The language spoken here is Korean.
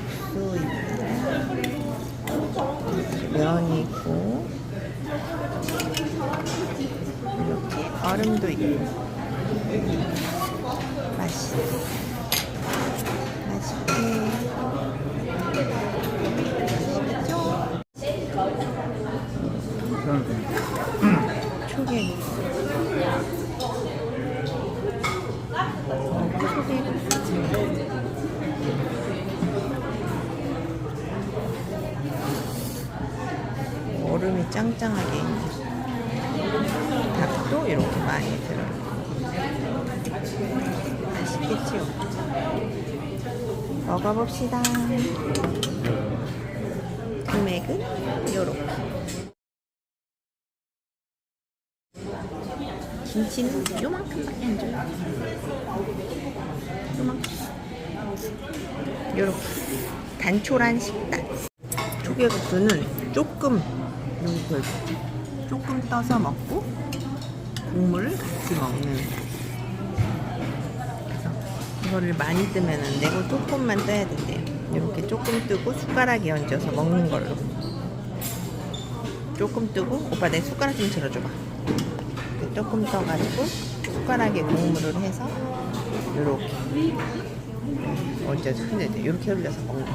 국수입니다. 면이 있고 이렇게 얼음도 있고 맛있게 맛있게 맛있죠? 초계 얼음이 짱짱하게 닭도 이렇게 많이 들어있고 맛있겠죠? 먹어봅시다. 금액은 요렇게. 김치는 요만큼밖에 안 줘요. 요만큼. 요렇게. 단촐한 식단. 초계국수는 조금 요걸 조금 떠서 먹고 국물을 같이 먹는. 이거를 많이 뜨면 안 되고 조금만 떠야 된대요. 이렇게 조금 뜨고 숟가락에 얹어서 먹는 걸로. 조금 뜨고 오빠 내 숟가락 좀 들어줘봐. 이렇게 조금 떠가지고 숟가락에 국물을 해서 이렇게. 얹어서 흔들대 이렇게 흘려서 먹는 거